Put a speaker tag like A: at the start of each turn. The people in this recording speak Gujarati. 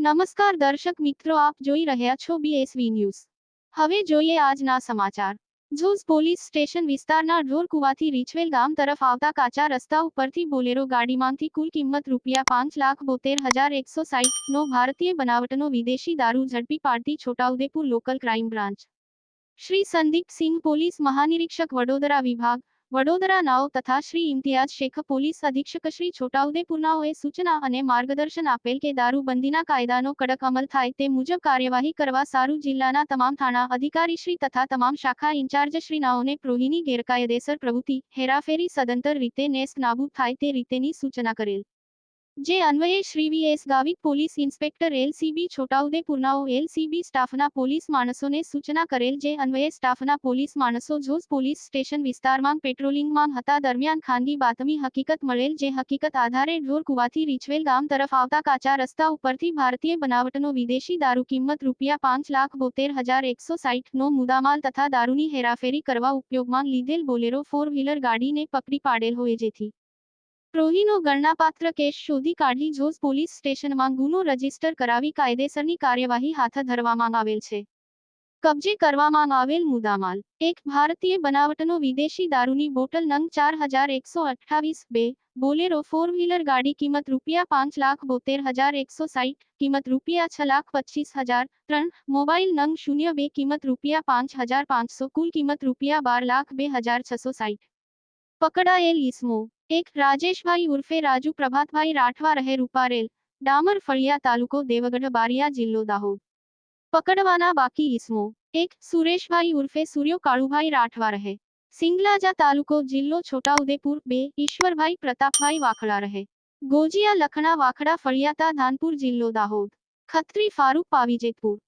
A: નમસ્કાર દર્શક મિત્રો, આપ જોઈ રહ્યા છો બીએસવી ન્યૂઝ હવે જોઈએ આજના સમાચાર. ઝુઝ પોલીસ સ્ટેશન વિસ્તારના ઢોરકુવાથી રીછવેલ ગામ તરફ આવતા કાચા રસ્તા ઉપરથી બોલેરો ગાડીમાંથી કુલ કિંમત રૂપિયા પાંચ લાખ બોતેર હજાર એકસો સાહીઠનો ભારતીય બનાવટનો વિદેશી દારૂ ઝડપી પાડતી Chhota Udepur local crime branch. Shri Sandeep Singh police મહાનિરીક્ષક Vadodara વિભાગ. વડોદરા નાવ તથા શ્રી ઇમ્તિયાઝ શેખ પોલીસ અધિક્ષક શ્રી છોટાઉદેપુરનાઓએ સૂચના અને માર્ગદર્શન આપેલ કે દારૂબંધીના કાયદાનો કડક અમલ થાય તે મુજબ કાર્યવાહી કરવા સારું જિલ્લાના તમામ થાણા અધિકારીશ્રી તથા તમામ શાખા ઇન્ચાર્જશ્રીનાઓને પ્રોહીની ગેરકાયદેસર પ્રવૃત્તિ, હેરાફેરી સદંતર રીતે નેસ્ત નાબૂદ થાય તે રીતેની સૂચના કરેલ. જે અન્વયે Shri V S Gavit police inspector LCB છોટાઉદેપુરનાઓ LCB સ્ટાફના પોલીસ માણસોને સૂચના કરેલ જે અન્વયે સ્ટાફના પોલીસ માણસો જોઝ પોલીસ સ્ટેશન વિસ્તારમાં પેટ્રોલિંગમાં હતા દરમિયાન ખાનગી બાતમી હકીકત મળેલ જે હકીકત આધારે ઢોર કુવાથી રીછવેલ ગામ તરફ આવતા કાચા રસ્તા ઉપરથી ભારતીય બનાવટનો વિદેશી દારૂ કિંમત રૂપિયા પાંચ લાખ બોતેર હજાર એકસો સાઠ મુદામાલ તથા દારૂની હેરાફેરી કરવા ઉપયોગમાં લીધેલ બોલેરો ફોર વ્હીલર ગાડીને પકડી પાડેલ હોય જેથી પ્રોહીનો ગણનાપાત્ર કેસ શોધી કાઢી જોઝ પોલીસ સ્ટેશનમાં ગુનો રજિસ્ટર કરાવી કાયદેસરની કાર્યવાહી હાથ ધરવામાં આવેલ છે. કબજે કરવામાં આવેલ મુદ્દામાલ. એક ભારતીય બનાવટનો વિદેશી દારૂની બોટલ નંગ ચાર હજાર એકસો અઠ્ઠાવીસ બે, બોલેરો ફોર વ્હીલર ગાડી કિંમત રૂપિયા પાંચ લાખ બોતેર હજાર એકસો સાઠ કિંમત રૂપિયા છ લાખ પચીસ હજાર ત્રણ, મોબાઈલ નંગ શૂન્ય બે કિંમત રૂપિયા પાંચ હજાર પાંચસો, કુલ કિંમત રૂપિયા બાર લાખ બે હજાર છસો સાઠ પકડાયેલ ઈસમો એક રાજેશભાઈ ઉર્ફે રાજુ પ્રભાતભાઈ રાઠવા રહે રૂપારેલ, ડામર ફળિયા તાલુકો દેવગઢ, બારિયા જિલ્લો દાહોદ. પકડવાના બાકી ઈસમો. એક સુરેશભાઈ ઉર્ફે સૂર્યો કાળુભાઈ રાઠવા રહે. સિંગલાજા તાલુકો જિલ્લો છોટાઉદેપુર બે, ઈશ્વરભાઈ પ્રતાપભાઈ વાખડા રહે. ગોજિયા લખણા વાખડા ફળિયાતા ધાનપુર જિલ્લો દાહોદ. ખત્રી ફારૂક પાવીજેતપુર.